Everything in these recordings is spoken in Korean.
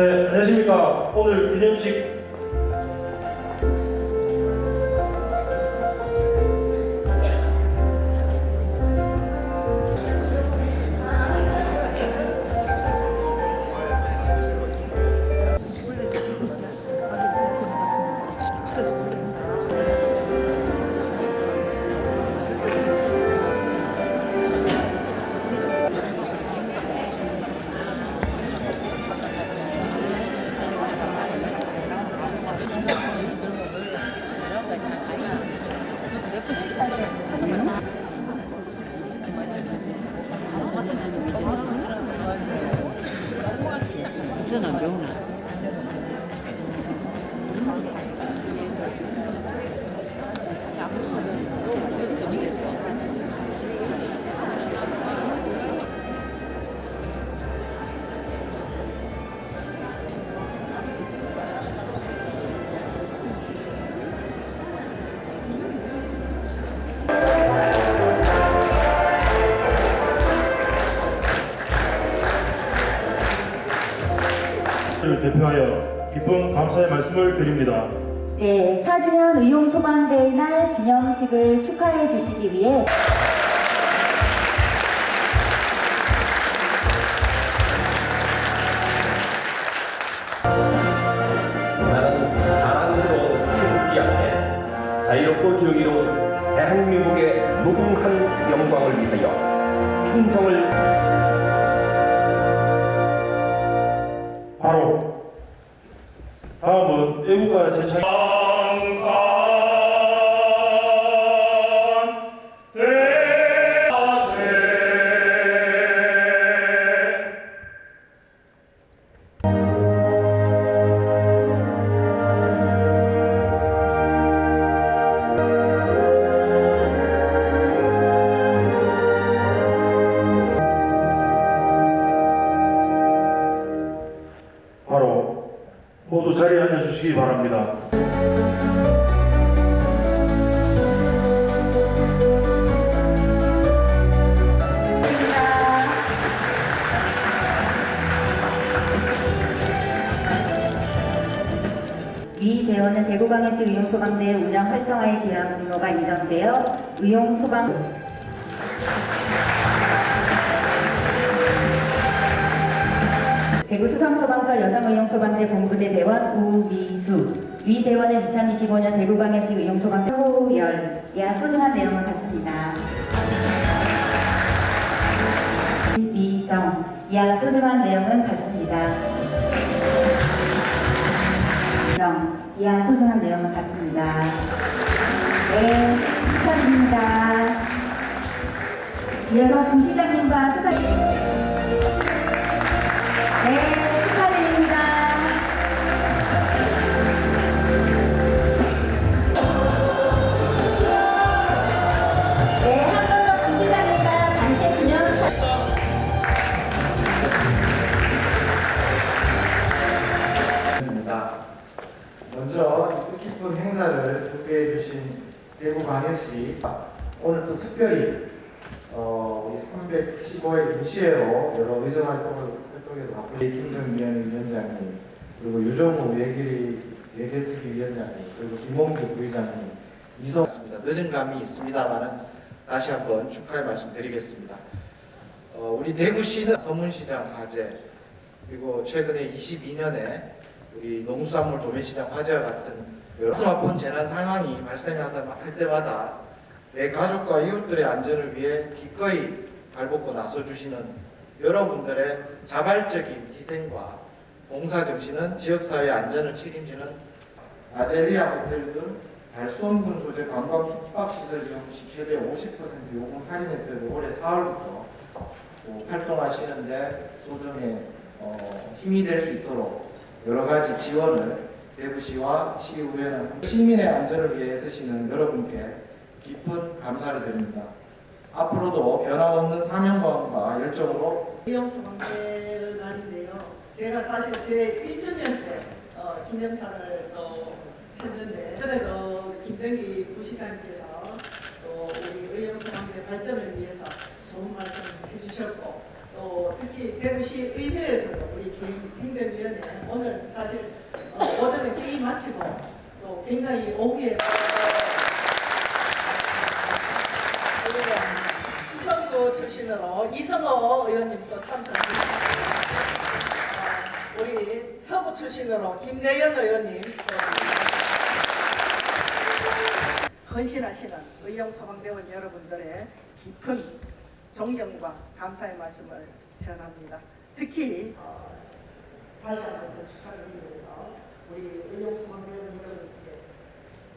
네, 안녕하십니까. 오늘 기념식 있잖아 명 깊은 감사의 말씀을 드립니다. 네, 4주년 의용 소방대의 날 기념식을 축하해 주시기 위해 나는 자랑스러운 태극기 앞에 자유롭고 정의로운 대한민국의 무궁한 영광을 위하여 충성을 다음은 애국가 제창 모두 자리에 앉아주시기 바랍니다. 위 대원은 대구광역시 의용소방대 운영 활성화에 대한 공로가 인정되어 의용소방 소방서 여성의용소방대 본부대 대원 우미수 위 대원은 2025년 대구광역시 의용소방대 호열 야 소중한 내용은 같습니다. 미정 야 소중한 내용은 같습니다. 명 이하 소중한 내용은 같습니다. 네, 축하드립니다. 이어서 중시장님과 수사 네, 대구광역시 오늘 또 특별히 어, 우리 315회 임시회로 여러 의정 활동을 활동에도 바쁘 김정미연 위원장님 그리고 유정우 외길이 외교특위 위원장님 그리고 김홍규 부의장님 이성습니다. 늦은 감이 있습니다만은 다시 한번 축하의 말씀 드리겠습니다. 어, 우리 대구시는 서문시장 화재 그리고 최근에 22년에 우리 농수산물 도매시장 화재와 같은 가슴 아픈 재난 상황이 발생하다 할 때마다 내 가족과 이웃들의 안전을 위해 기꺼이 발벗고 나서주시는 여러분들의 자발적인 희생과 봉사 정신은 지역사회의 안전을 책임지는 아제리아 호텔 등 발수원군 소재 관광 숙박시설 이용 시 최대 50% 요금 할인 혜택을 올해 4월부터 또 활동하시는데 소정의 어, 힘이 될 수 있도록 여러 가지 지원을 대구시와 시의회는 시민의 안전을 위해 애쓰시는 여러분께 깊은 감사를 드립니다. 앞으로도 변함없는 사명감과 열정으로 의용소방대 날인데요. 제가 사실 제 1주년 때 어, 기념사를 또 했는데 전에도 김정기 부시장님께서 또 우리 의용소방대 발전을 위해서 좋은 말씀 해주셨고 또또 특히 대구시 의회에서도 우리 행정위원회 오늘 사실 어, 회의 마치고 또 굉장히 오후에 수성구 출신으로 이성호 의원님도 참석하셨습니다. 어, 우리 서구 출신으로 김내연 의원님 또 헌신하시는 의용소방대원 여러분들의 깊은 존경과 감사의 말씀을 전합니다. 특히 어, 다시 한번 위해서 우리 의용소방대원 여러분께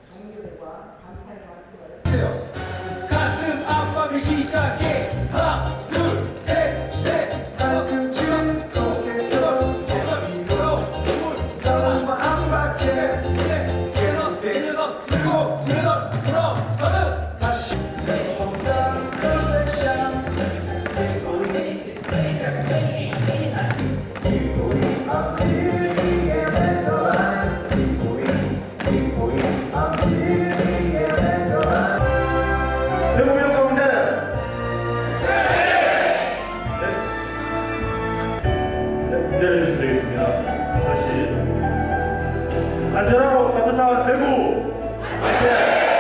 존경과 감사의 말씀을 가슴 압박을 시작해 기다려주시면 되겠습니다. 다시 안전하고 따뜻한 대구! 화이팅!